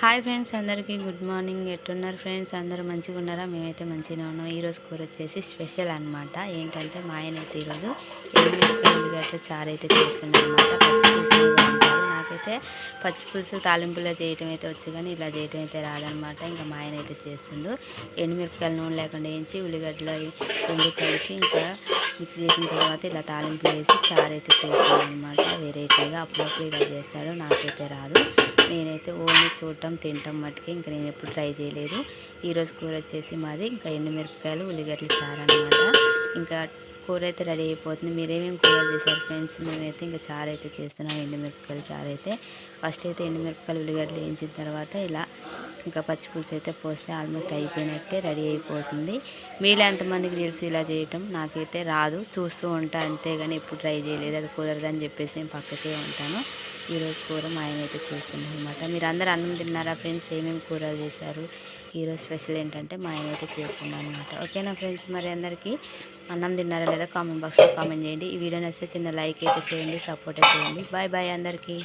Hi friends అందరికీ good morning. ఎట్టున్నారు friends? అందరూ మంచిగా ఉన్నారా? మేమైతే మంచిగా ఉన్నాం. ఈరోజు కూర వచ్చేసి స్పెషల్ అనమాట ఏంటంటే మా ఆయన అయితే ఈరోజు ఎల్లిగడ్డ చారు అయితే చేస్తున్నాం అనమాట నాకైతే పచ్చి పులుసు తాలింపులో చేయటం అయితే వచ్చు కానీ ఇలా చేయటం అయితే రాదనమాట ఇంకా మా ఆయన అయితే చేస్తుండు. ఎండుమిరపకాయలు నూనె లేకుండా వేయించి ఉల్లిగడ్డలు రెండు కలిపి ఇంకా మిక్స్ చేసిన తర్వాత ఇలా తాలింపు వేసి చారు అయితే చేస్తాను అనమాట వెరైటీగా అప్పుడప్పుడు ఇలా చేస్తాడు. నాకైతే రాదు. నేనైతే ఓన్లీ చూడటం తింటాం మట్టుకి ఇంకా నేను ఎప్పుడు ట్రై చేయలేదు. ఈరోజు కూర వచ్చేసి మాది ఇంకా ఎండుమిరపకాయలు ఉల్లిగడ్డలు చారు అనమాట ఇంకా కూర అయితే రెడీ అయిపోతుంది. మీరేమేమి కూర చేశారు ఫ్రెండ్స్? మేమైతే ఇంకా చారు అయితే చేస్తున్నాం. ఎండుమిరపకాయలు చారు అయితే. ఫస్ట్ అయితే ఎండుమిరపకాయలు ఉల్లిగడ్డలు వేయించిన తర్వాత ఇలా ఇంకా పచ్చి పులుసు అయితే పోస్తే ఆల్మోస్ట్ అయిపోయినట్టే రెడీ అయిపోతుంది. మీలో ఎంతమందికి తెలుసు ఇలా చేయటం? నాకైతే రాదు. చూస్తూ ఉంటా అంతేగాని ఎప్పుడు ట్రై చేయలేదు. అది కుదరదని చెప్పేసి నేను పక్కకే ఉంటాను. ఈరోజు కూర మా ఆయన అయితే చేస్తుంది అనమాట మీరు అందరు అన్నం తిన్నారా ఫ్రెండ్స్? ఏమేమి కూరలు చేశారు? ఈరోజు స్పెషల్ ఏంటంటే మా ఆయన అయితే చేస్తున్నాను అనమాట ఓకేనా ఫ్రెండ్స్? మరి అందరికీ అన్నం తిన్నారా లేదా కామెంట్ బాక్స్లో కామెంట్ చేయండి. ఈ వీడియో నచ్చితే చిన్న లైక్ అయితే చేయండి సపోర్ట్ అయితే చేయండి. బాయ్ బాయ్ అందరికీ.